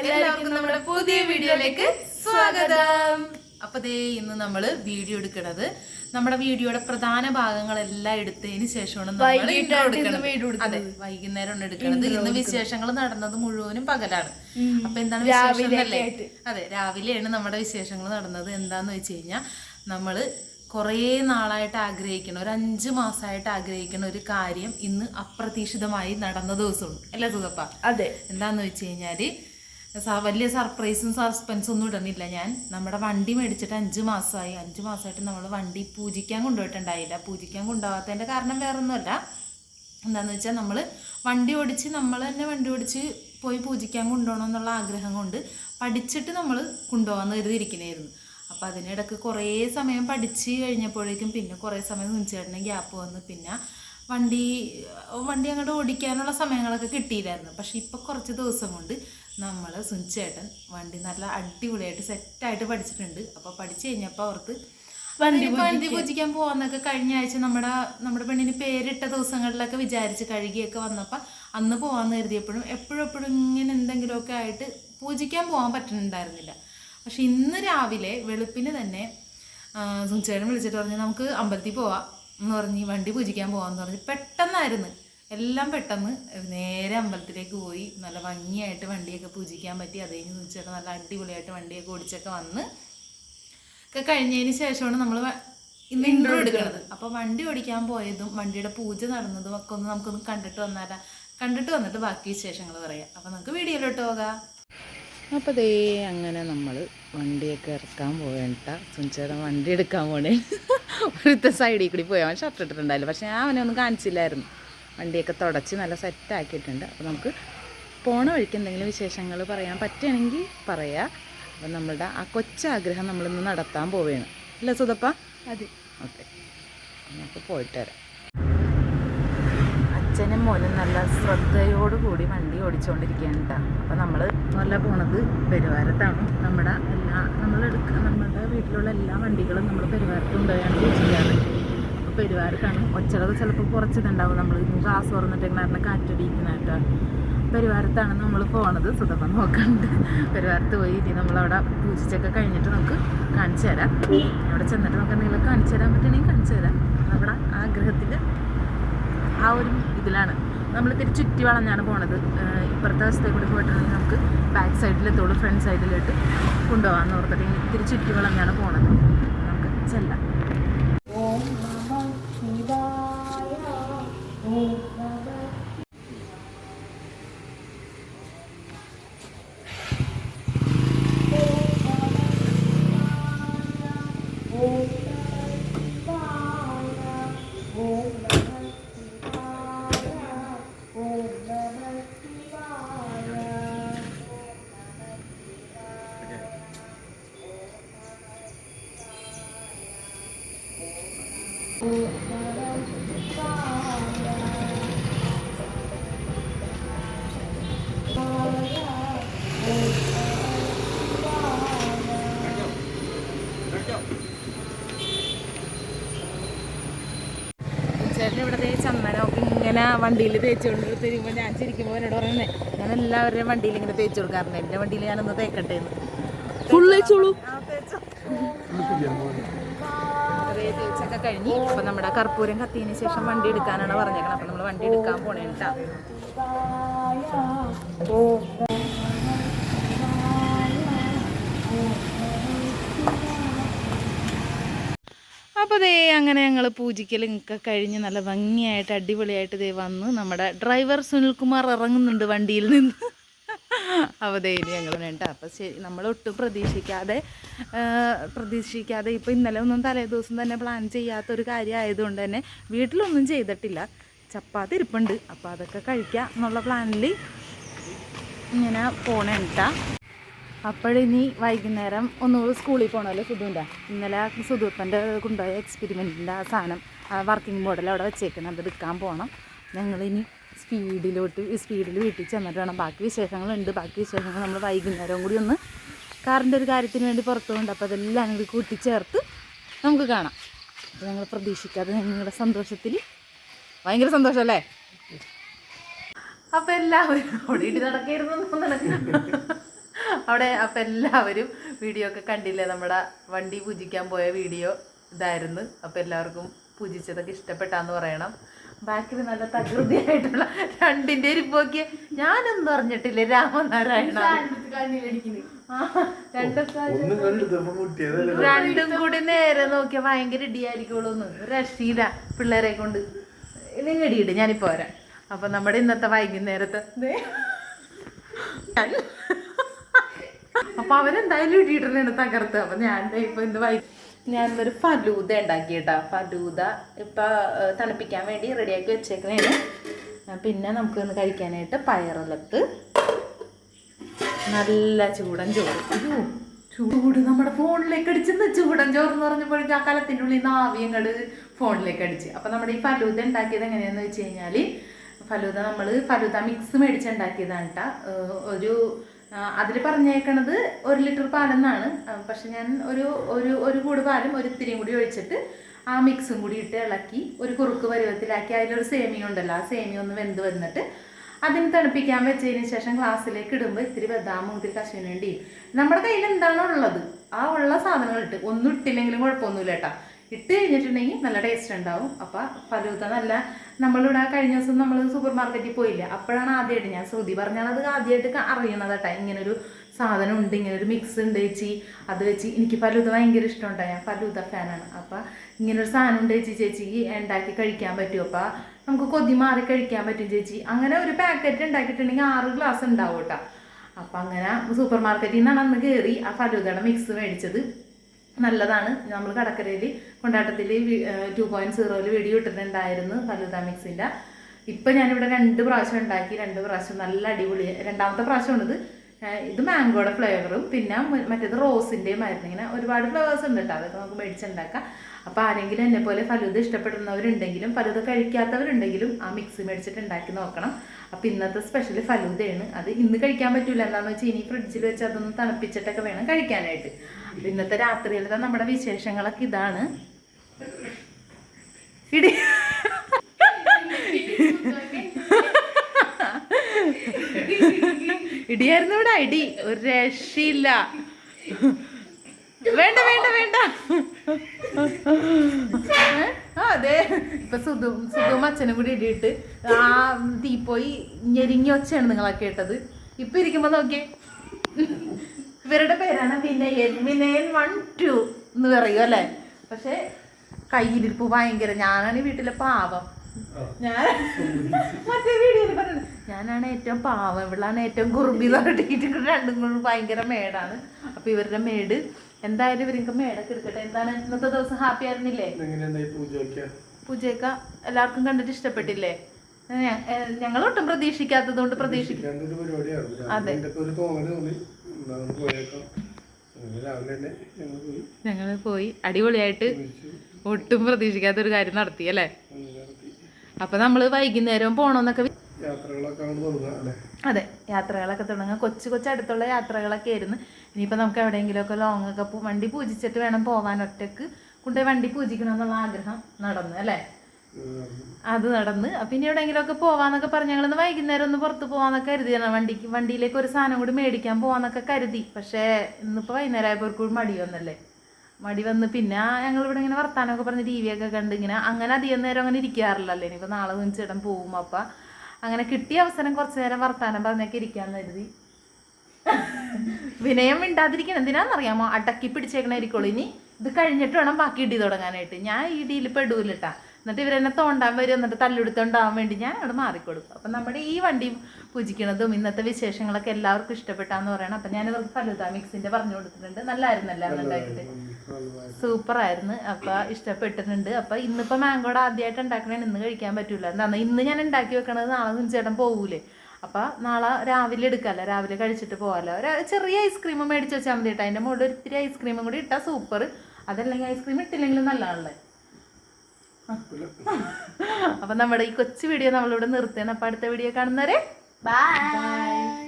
എല്ലാവർക്കും നമ്മുടെ പുതിയ വീഡിയോയിലേക്ക് സ്വാഗതം. അപ്പൊ ദേ ഇന്ന് നമ്മൾ വീഡിയോ എടുക്കണത് നമ്മുടെ വീഡിയോയുടെ പ്രധാന ഭാഗങ്ങളെല്ലാം എടുത്തതിന് ശേഷമാണ് നമ്മൾ intro എടുക്കണത്. അതെ വൈകുന്നേരമാണ് എടുക്കുന്നത് ഇന്ന് വിശേഷങ്ങൾ നടന്നത് മുഴുവനും പകലാണ്. അപ്പൊ എന്താണ് വിശേഷം അല്ലേ അതെ രാവിലെയാണ് നമ്മുടെ വിശേഷങ്ങൾ നടന്നത്. എന്താന്ന് വെച്ച് കഴിഞ്ഞാൽ നമ്മൾ കുറേ നാളായിട്ട് ആഗ്രഹിക്കണം ഒരു അഞ്ച് മാസമായിട്ട് ആഗ്രഹിക്കുന്ന ഒരു കാര്യം ഇന്ന് അപ്രതീക്ഷിതമായി നടന്ന ദിവസമുള്ളൂ അല്ലേ സുഖപ്പ അതെ. എന്താന്ന് വെച്ച് കഴിഞ്ഞാൽ വലിയ സർപ്രൈസും സസ്പെൻസും ഒന്നും ഇടുന്നില്ല ഞാൻ. നമ്മുടെ വണ്ടി മേടിച്ചിട്ട് അഞ്ച് മാസമായി. അഞ്ച് മാസമായിട്ട് നമ്മൾ വണ്ടി പൂജിക്കാൻ കൊണ്ടുപോയിട്ടുണ്ടായില്ല. പൂജിക്കാൻ കൊണ്ടുപോകാത്തതിന്റെ കാരണം വേറെ ഒന്നുമല്ല എന്താണെന്ന് വെച്ചാൽ നമ്മൾ വണ്ടി ഓടിച്ച് നമ്മൾ തന്നെ വണ്ടി ഓടിച്ച് പോയി പൂജിക്കാൻ കൊണ്ടുപോകണം എന്നുള്ള ആഗ്രഹം കൊണ്ട് പഠിച്ചിട്ട് നമ്മൾ കൊണ്ടുപോകാൻ കരുതിയിരിക്കുന്നതായിരുന്നു അപ്പോൾ അതിനിടക്ക് കുറേ സമയം പഠിച്ച് കഴിഞ്ഞപ്പോഴേക്കും പിന്നെ കുറേ സമയം സുനിച്ചേട്ടന് ഗ്യാപ്പ് വന്ന് പിന്നെ വണ്ടി വണ്ടി അങ്ങോട്ട് ഓടിക്കാനുള്ള സമയങ്ങളൊക്കെ കിട്ടിയില്ലായിരുന്നു. പക്ഷേ ഇപ്പോൾ കുറച്ച് ദിവസം കൊണ്ട് നമ്മൾ സുനിച്ചേട്ടൻ വണ്ടി നല്ല അടിപൊളിയായിട്ട് സെറ്റായിട്ട് പഠിച്ചിട്ടുണ്ട്. അപ്പോൾ പഠിച്ചു കഴിഞ്ഞപ്പോൾ അവർക്ക് വണ്ടി വണ്ടി പൂജിക്കാൻ പോകാന്നൊക്കെ കഴിഞ്ഞ ആഴ്ച നമ്മുടെ നമ്മുടെ പെണ്ണിന് പേരിട്ട ദിവസങ്ങളിലൊക്കെ വിചാരിച്ച് കഴുകിയൊക്കെ വന്നപ്പോൾ അന്ന് പോകാമെന്ന് കരുതിയപ്പോഴും എപ്പോഴും എപ്പോഴും ഇങ്ങനെ എന്തെങ്കിലുമൊക്കെ ആയിട്ട് പൂജിക്കാൻ പോകാൻ പറ്റുന്നുണ്ടായിരുന്നില്ല പക്ഷെ ഇന്ന് രാവിലെ വെളുപ്പിന് തന്നെ സുനിച്ചേട്ടൻ വിളിച്ചിട്ട് പറഞ്ഞു നമുക്ക് അമ്പലത്തിൽ പോവാം എന്ന് പറഞ്ഞ് വണ്ടി പൂജിക്കാൻ പോകാമെന്ന് പറഞ്ഞ് പെട്ടെന്നായിരുന്നു. എല്ലാം പെട്ടെന്ന് നേരെ അമ്പലത്തിലേക്ക് പോയി. നല്ല ഭംഗിയായിട്ട് വണ്ടിയൊക്കെ പൂജിക്കാൻ പറ്റി. അത് കഴിഞ്ഞ് സുനിച്ചേട്ടൻ നല്ല അടിപൊളിയായിട്ട് വണ്ടിയൊക്കെ ഓടിച്ചൊക്കെ വന്ന് ഒക്കെ കഴിഞ്ഞതിന് ശേഷമാണ് നമ്മൾ ഇന്ന് ഇൻട്രോ എടുക്കുന്നത്. അപ്പോൾ വണ്ടി ഓടിക്കാൻ പോയതും വണ്ടിയുടെ പൂജ നടന്നതും ഒക്കെ ഒന്ന് നമുക്കൊന്ന് കണ്ടിട്ട് വന്നാലാ കണ്ടിട്ട് വന്നിട്ട് ബാക്കി വിശേഷങ്ങൾ പറയാം. അപ്പോൾ നമുക്ക് വീഡിയോയിലോട്ട് പോകാം. അപ്പോൾ ദേ അങ്ങനെ നമ്മൾ വണ്ടിയൊക്കെ ഇറക്കാൻ പോകണ്ട സുഞ്ചേട്ടൻ വണ്ടി എടുക്കാൻ പോണേ. ഒരുത്ത സൈഡിൽ കൂടി പോയാൽ ഷർട്ട് ഇട്ടിട്ടുണ്ടായില്ല. പക്ഷേ ഞാൻ അവനെ ഒന്നും കാണിച്ചില്ലായിരുന്നു. വണ്ടിയൊക്കെ തുടച്ച് നല്ല സെറ്റാക്കിയിട്ടുണ്ട്. അപ്പോൾ നമുക്ക് പോണ വഴിക്ക് എന്തെങ്കിലും വിശേഷങ്ങൾ പറയാൻ പറ്റുകയാണെങ്കിൽ പറയാം. അപ്പം നമ്മളുടെ ആ കൊച്ചാഗ്രഹം നമ്മളിന്ന് നടത്താൻ പോവുകയാണ്. അല്ലേ സുതപ്പ? അതെ. ഓക്കെ. നമുക്ക് പോയിട്ട് വരാം. അച്ഛനും മോനും നല്ല ശ്രദ്ധയോടുകൂടി വണ്ടി ഓടിച്ചുകൊണ്ടിരിക്കുകയാണ് കേട്ടോ അപ്പം നമ്മൾ നല്ല പോണത് പെരുവാരത്താണ്. നമ്മുടെ എല്ലാ നമ്മളെടുക്ക നമ്മുടെ വീട്ടിലുള്ള എല്ലാ വണ്ടികളും നമ്മൾ പെരുവാരത്ത് കൊണ്ടുപോയാണ് പെരുവാരത്താണ് ഒച്ചളവ് ചിലപ്പോൾ കുറച്ചിതുണ്ടാവും. നമ്മൾ ഗ്ലാസ് തുറന്നിട്ട് കാറ്റടിക്കുന്നതായിട്ട് പെരുവാരത്താണ് നമ്മൾ പോണത്. സുതപ്പം നോക്കണ്ട് പെരുവാരത്ത് പോയി. ഇനി നമ്മളവിടെ പൂജിച്ചൊക്കെ കഴിഞ്ഞിട്ട് നമുക്ക് കാണിച്ചു തരാം. അവിടെ ചെന്നിട്ട് നമുക്ക് എന്തെങ്കിലും കാണിച്ചു തരാൻ പറ്റുകയാണെങ്കിൽ കാണിച്ചു തരാം. നമ്മുടെ ആഗ്രഹത്തിന്റെ ആ ഒരു ഇതിലാണ്. നമ്മൾ ഇത്തിരി ചുറ്റി വളഞ്ഞാണ് പോണത്. ഇപ്പുറത്തെ വശത്തെ കൂടി പോയിട്ടുണ്ടെങ്കിൽ നമുക്ക് ബാക്ക് സൈഡിലെത്തുള്ളൂ ഫ്രണ്ട് സൈഡിലോട്ട് കൊണ്ടുപോകാമെന്ന് ഓർത്തിട്ട് ഇത്തിരി ചുറ്റി വളഞ്ഞാണ് പോണത്. നമുക്ക് ചെല്ലാം. ഇവിടെ ചന്ദനമൊക്കെ ഇങ്ങനെ വണ്ടിയിൽ തേച്ചുകൊണ്ട് തരുമ്പോൾ ഞാൻ ചിരിക്കുമ്പോൾ എന്നോട് പറയുന്നത് ഞാൻ എല്ലാവരുടെയും വണ്ടിയിൽ ഇങ്ങനെ തേച്ച് കൊടുക്കാറുണ്ട്. എന്റെ വണ്ടിയിൽ ഞാനൊന്ന് തേക്കട്ടെ എന്ന്. ഫുൾ വെച്ചോളൂ തേച്ചൊക്കെ കഴിഞ്ഞ് അപ്പം നമ്മുടെ കർപ്പൂരം കത്തിയതിന് ശേഷം വണ്ടി എടുക്കാനാണ് പറഞ്ഞേക്കണം അപ്പം നമ്മൾ വണ്ടി എടുക്കാൻ പോണേ അപ്പോൾ ദേ അങ്ങനെ ഞങ്ങൾ പൂജിക്കലൊക്കെ കഴിഞ്ഞ് നല്ല ഭംഗിയായിട്ട് അടിപൊളിയായിട്ട് ദേ വന്ന് നമ്മുടെ ഡ്രൈവർ സുനിൽകുമാർ ഇറങ്ങുന്നുണ്ട് വണ്ടിയിൽ നിന്ന്. അപ്പോൾ ധൈര്യം ഞങ്ങൾ വേണ്ട അപ്പോൾ ശരി നമ്മൾ ഒട്ടും പ്രതീക്ഷിക്കാതെ പ്രതീക്ഷിക്കാതെ ഇപ്പോൾ ഇന്നലെ ഒന്നും തലേദിവസം തന്നെ പ്ലാൻ ചെയ്യാത്തൊരു കാര്യമായതുകൊണ്ട് തന്നെ വീട്ടിലൊന്നും ചെയ്തിട്ടില്ല. ചപ്പാത്തി ഇരിപ്പുണ്ട്. അപ്പോൾ അതൊക്കെ കഴിക്കാം എന്നുള്ള പ്ലാനിൽ ഇങ്ങനെ പോണേണ്ട അപ്പോഴിനി വൈകുന്നേരം ഒന്നുകൂടി സ്കൂളിൽ പോകണമല്ലോ സുധുവിന്റെ. ഇന്നലെ സുധുപ്പന്റെ കൊണ്ടുപോയ എക്സ്പെരിമെന്റിന്റെ ആ സാധനം വർക്കിംഗ് മോഡൽ അവിടെ വെച്ചേക്കണം. അത് എടുക്കാൻ പോകണം ഞങ്ങളിനി സ്പീഡിലോട്ട് സ്പീഡിൽ വീട്ടിൽ ചെന്നിട്ട് വേണം. ബാക്കി വിശേഷങ്ങളുണ്ട്. ബാക്കി വിശേഷങ്ങൾ നമ്മൾ വൈകുന്നേരം കൂടി ഒന്ന് കാറിന്റെ ഒരു കാര്യത്തിന് വേണ്ടി പുറത്തു കൊണ്ട് അപ്പോൾ അതെല്ലാം കൂടി കൂട്ടിച്ചേർത്ത് നമുക്ക് കാണാം. അപ്പോൾ ഞങ്ങൾ പ്രതീക്ഷിക്കാതെ ഞങ്ങളുടെ സന്തോഷത്തിൽ ഭയങ്കര സന്തോഷമല്ലേ? അപ്പം എല്ലാവരും ഓടിയിട്ട് നടക്കായിരുന്നു അവിടെ അപ്പം എല്ലാവരും വീഡിയോ ഒക്കെ കണ്ടില്ലേ? നമ്മുടെ വണ്ടി പൂജിക്കാൻ പോയ വീഡിയോ ഇതായിരുന്നു. അപ്പോൾ എല്ലാവർക്കും പൂജിച്ചതൊക്കെ ഇഷ്ടപ്പെട്ടാന്ന് പറയണം. ബാക്കിൽ നല്ല തകൃതിയായിട്ടുള്ള രണ്ടിന്റെ ഇരിപ്പൊക്കെ ഞാനൊന്നും അറിഞ്ഞിട്ടില്ല രാമനാരായണ? രണ്ടും കൂടി നേരെ നോക്കിയാ ഭയങ്കര ഇടിയായിരിക്കുള്ളൂന്ന് രക്ഷയില്ല പിള്ളേരെ കൊണ്ട്. നിങ്ങൾ ഇടിയിട്ട് ഞാനിപ്പോ വരാം. അപ്പൊ നമ്മുടെ ഇന്നത്തെ വൈകുന്നേരത്തെ. അപ്പൊ അവരെന്തായാലും ഇടിയിട്ടാണ് തകർത്ത്. അപ്പൊ ഞാൻ ദേ ഇപ്പൊ ഇന്ന് വൈ ഞാൻ ഒരു ഫലൂദ ഉണ്ടാക്കിയിട്ടാ. ഫലൂദ ഇപ്പൊ തണുപ്പിക്കാൻ വേണ്ടി റെഡിയാക്കി വെച്ചേക്കുന്നതാണ് പിന്നെ നമുക്ക് ഒന്ന് കഴിക്കാനായിട്ട് പയറിലത്ത് നല്ല ചൂടൻ ചോറ്. ചൂട് നമ്മുടെ ഫോണിലേക്ക് അടിച്ചെന്ന് ചൂടൻ ചോറ് എന്ന് പറഞ്ഞപ്പോഴേക്കും ആ കലത്തിന്റെ ഉള്ളിൽ നിന്ന് ആവിയങ്ങട് ഫോണിലേക്ക് അടിച്ച്. അപ്പം നമ്മുടെ ഈ ഫലൂദ ഉണ്ടാക്കിയത് എങ്ങനെയാന്ന് വെച്ച് കഴിഞ്ഞാൽ ഫലൂദ നമ്മൾ ഫലൂദ മിക്സ് മേടിച്ചുണ്ടാക്കിയതാണ് കേട്ടോ ഒരു അതിൽ പറഞ്ഞേക്കണത് ഒരു ലിറ്റർ പാലെന്നാണ്. പക്ഷെ ഞാൻ ഒരു ഒരു ഒരു കൂട് പാലും ഒരു ഇത്തിരിയും കൂടി ഒഴിച്ചിട്ട് ആ മിക്സും കൂടി ഇട്ട് ഇളക്കി ഒരു കുറുക്ക് പരുവത്തിലാക്കി അതിലൊരു സേമിയ ഉണ്ടല്ലോ ആ സേമിയ ഒന്ന് വെന്ത് വന്നിട്ട് അതിന് തണുപ്പിക്കാൻ വെച്ചതിന് ശേഷം ഗ്ലാസ്സിലേക്ക് ഇടുമ്പോൾ ഇത്തിരി ബദാമും ഇത്തിരി കശുവിനുണ്ടിയും നമ്മുടെ കയ്യിൽ എന്താണോ ഉള്ളത്? ആ ഉള്ള സാധനങ്ങൾ ഇട്ട്. ഒന്നും ഇട്ടില്ലെങ്കിലും കുഴപ്പമൊന്നുമില്ല കേട്ടോ. ഇട്ട് കഴിഞ്ഞിട്ടുണ്ടെങ്കിൽ നല്ല ടേസ്റ്റ് ഉണ്ടാവും. അപ്പം ഫലൂത്ത നല്ല നമ്മളിവിടെ കഴിഞ്ഞ ദിവസം നമ്മൾ സൂപ്പർ മാർക്കറ്റിൽ പോയില്ല അപ്പോഴാണ് ആദ്യമായിട്ട് ഞാൻ ശ്രുതി പറഞ്ഞാൽ അത് ആദ്യമായിട്ട് അറിയുന്നത് കേട്ടോ. ഇങ്ങനൊരു സാധനം ഉണ്ട് ഇങ്ങനെ ഒരു മിക്സ് ഉണ്ട് ചേച്ചി. അത് വെച്ച് എനിക്ക് ഫലൂത ഭയങ്കര ഇഷ്ടമുണ്ടോ. ഞാൻ ഫലൂത ഫാനാണ്. അപ്പം ഇങ്ങനൊരു സാധനം ഉണ്ട് ചേച്ചി ചേച്ചിക്ക് ഉണ്ടാക്കി കഴിക്കാൻ പറ്റും. അപ്പം നമുക്ക് കൊതി മാറി കഴിക്കാൻ പറ്റും ചേച്ചി. അങ്ങനെ ഒരു പാക്കറ്റ് ഉണ്ടാക്കിയിട്ടുണ്ടെങ്കിൽ ആറ് ഗ്ലാസ് ഉണ്ടാവും കേട്ടോ. അപ്പം അങ്ങനെ സൂപ്പർ മാർക്കറ്റിൽ നിന്നാണ് അന്ന് കയറി ആ ഫലൂതയുടെ മിക്സ് മേടിച്ചത്. നല്ലതാണ്. നമ്മൾ കടക്കരയിൽ കൊണ്ടാട്ടത്തിൽ ടു പോയിന്റ് സീറോയിൽ വീഡിയോ ഇട്ടിട്ടുണ്ടായിരുന്നു ഫലൂത മിക്സിന്റെ ഇപ്പം ഞാനിവിടെ രണ്ട് പ്രാവശ്യം ഉണ്ടാക്കി രണ്ട് പ്രാവശ്യം നല്ല അടിപൊളി. രണ്ടാമത്തെ പ്രാവശ്യമാണിത്. ഇത് മാംഗോയുടെ ഫ്ലേവറും പിന്നെ മറ്റേത് റോസിന്റെയും ആയിരുന്നു. ഇങ്ങനെ ഒരുപാട് ഫ്ലേവേഴ്സ് ഉണ്ട് കേട്ടോ അതൊക്കെ നമുക്ക് മേടിച്ചുണ്ടാക്കാം. അപ്പോൾ ആരെങ്കിലും എന്നെ പോലെ ഫലൂദ ഇഷ്ടപ്പെടുന്നവരുണ്ടെങ്കിലും ഫലൂദ കഴിക്കാത്തവരുണ്ടെങ്കിലും ആ മിക്സ് മേടിച്ചിട്ട് ഉണ്ടാക്കി നോക്കണം. അപ്പോൾ ഇന്നത്തെ സ്പെഷ്യൽ ഫലൂദയാണ്. അത് ഇന്ന് കഴിക്കാൻ പറ്റില്ല എന്താണെന്ന് വെച്ചാൽ ഇനി ഫ്രിഡ്ജിൽ വെച്ച് അതൊന്ന് തണുപ്പിച്ചിട്ടൊക്കെ വേണം കഴിക്കാനായിട്ട്. അപ്പോൾ ഇന്നത്തെ രാത്രിയിലത്തെ നമ്മുടെ വിശേഷങ്ങളൊക്കെ ഇതാണ്. ഇടി ഇടിയായിരുന്നു ഇവിടെ ഇടി. ഒരു രക്ഷയില്ല. വേണ്ട വേണ്ട വേണ്ട. അതെ. ഇപ്പൊ സുധു സുധുവും അച്ഛനും കൂടി ഇടിയിട്ട് ആ തീ പോയി ഞെരിങ്ങി ഒച്ചയാണ് നിങ്ങളെ കേട്ടത്. ഇപ്പൊ ഇരിക്കുമ്പോ നോക്കിയേ. ഇവരുടെ പേരാണ് വിനയൻ. വിനയൻ വൺ ടു എന്ന് പറയും അല്ലേ? പക്ഷെ കയ്യിലിരിപ്പ് ഭയങ്കര. ഞാനാണ് വീട്ടിലെ പാവം. ഞാൻ മറ്റേ വീഡിയോയിൽ പറഞ്ഞത് ഞാനാണ് ഏറ്റവും പാവം. ഇവളാണ് ഏറ്റവും കുറുമ്പി പറഞ്ഞിട്ട് രണ്ടും കൂടി ഭയങ്കര മേടാണ്. അപ്പൊ ഇവരുടെ മേട് എന്തായാലും ഇവർക്ക് മേടൊക്കെ എടുക്കട്ടെ. എന്താണ് ഇന്നത്തെ ദിവസം? ഹാപ്പി ആയിരുന്നില്ലേ? പൂജയൊക്കെ? എല്ലാവർക്കും കണ്ടിട്ട് ഇഷ്ടപ്പെട്ടില്ലേ? ഞങ്ങൾ ഒട്ടും ഞങ്ങളൊട്ടും പ്രതീക്ഷിക്കാത്തത് കൊണ്ട് പ്രതീക്ഷിക്കും എന്നാ തന്നെ ഞങ്ങൾ പോയി. അടിപൊളിയായിട്ട് ഒട്ടും പ്രതീക്ഷിക്കാത്ത ഒരു കാര്യം നടത്തി അല്ലേ? അപ്പൊ നമ്മൾ വൈകുന്നേരം പോണോന്നൊക്കെ അതെ യാത്രകളൊക്കെ തുടങ്ങുക കൊച്ചു കൊച്ചു അടുത്തുള്ള യാത്രകളൊക്കെ ആയിരുന്നു. ഇനിയിപ്പോൾ നമുക്ക് എവിടെയെങ്കിലുമൊക്കെ ലോങ് ഒക്കെ വണ്ടി പൂജിച്ചിട്ട് വേണം പോവാൻ ഒറ്റയ്ക്ക്. കൊണ്ടുപോയി വണ്ടി പൂജിക്കണം എന്നുള്ള ആഗ്രഹം നടന്നു അല്ലേ? അത് നടന്ന്. പിന്നെ എവിടെയെങ്കിലുമൊക്കെ പോവാന്നൊക്കെ പറഞ്ഞ് ഞങ്ങളൊന്ന് വൈകുന്നേരം ഒന്ന് പുറത്ത് പോവാന്നൊക്കെ കരുതിയാണ് വണ്ടിക്ക് വണ്ടിയിലേക്ക് ഒരു സാധനം കൂടി മേടിക്കാൻ പോവാന്നൊക്കെ കരുതി. പക്ഷേ ഇന്നിപ്പോൾ വൈകുന്നേരം ആയപ്പോൾ മടി വന്നല്ലേ. മടി വന്ന് പിന്നെ ഞങ്ങൾ ഇവിടെ ഇങ്ങനെ വർത്താനമൊക്കെ പറഞ്ഞ് ടി വി ഒക്കെ കണ്ട് ഇങ്ങനെ അങ്ങനെ അധികം നേരം അങ്ങനെ ഇരിക്കാറില്ലല്ലേ. ഇനിയിപ്പോൾ നാളെ ചേട്ടൻ പോവും അപ്പം അങ്ങനെ കിട്ടിയ അവസരം കുറച്ചു നേരം വർത്താനം പറഞ്ഞൊക്കെ ഇരിക്കാന്ന് കരുതി. വിനയം മിണ്ടാതിരിക്കണം. എന്തിനാണെന്നറിയാമോ അടക്കി പിടിച്ചേക്കണായിരിക്കുള്ളൂ ഇനി ഇത് കഴിഞ്ഞിട്ട് വേണം ബാക്കി ഇടി തുടങ്ങാനായിട്ട്. ഞാൻ ഈ ഇടിയിൽ പെടൂലട്ടാ എന്നിട്ട് ഇവരെന്നെ തോണ്ടാൻ വരും എന്നിട്ട് തല്ലെടുത്തോണ്ടാവാൻ വേണ്ടി ഞാൻ അവിടെ മാറിക്കൊടുക്കും. അപ്പം നമ്മുടെ ഈ വണ്ടി പൂജിക്കണതും ഇന്നത്തെ വിശേഷങ്ങളൊക്കെ എല്ലാവർക്കും ഇഷ്ടപ്പെട്ടാന്ന് പറയണം. അപ്പം ഞാൻ ഇവർക്ക് ഫലുത മിക്സിന്റെ പറഞ്ഞു കൊടുത്തിട്ടുണ്ട്. നല്ലായിരുന്നല്ലോ ഉണ്ടാക്കിയിട്ട്? ആയിരുന്നു അപ്പം ഇഷ്ടപ്പെട്ടിട്ടുണ്ട്. അപ്പം ഇന്നിപ്പോൾ മാങ്കോടെ ആദ്യമായിട്ട് ഉണ്ടാക്കണേ ഇന്ന് കഴിക്കാൻ പറ്റില്ല എന്താണ് ഇന്ന് ഞാൻ ഉണ്ടാക്കി വെക്കണത് നാളെ ചേട്ടൻ പോകൂലേ അപ്പോൾ നാളെ രാവിലെ എടുക്കാല്ലോ രാവിലെ കഴിച്ചിട്ട് പോകാമല്ലോ ഒരു ചെറിയ ഐസ്ക്രീം മേടിച്ച് വെച്ചാൽ മതി കേട്ടോ. അതിന്റെ മുകളിൽ ഒരിത്തിരി ഐസ്ക്രീമും കൂടി ഇട്ടാൽ സൂപ്പർ അതല്ലെങ്കിൽ ഐസ്ക്രീം ഇട്ടില്ലെങ്കിലും നല്ലതാണല്ലേ? അപ്പൊ നമ്മുടെ ഈ കൊച്ചു വീഡിയോ നമ്മളിവിടെ നിർത്തുകയാണ്. അപ്പൊ അടുത്ത വീഡിയോ കാണുന്നവരെ ബൈ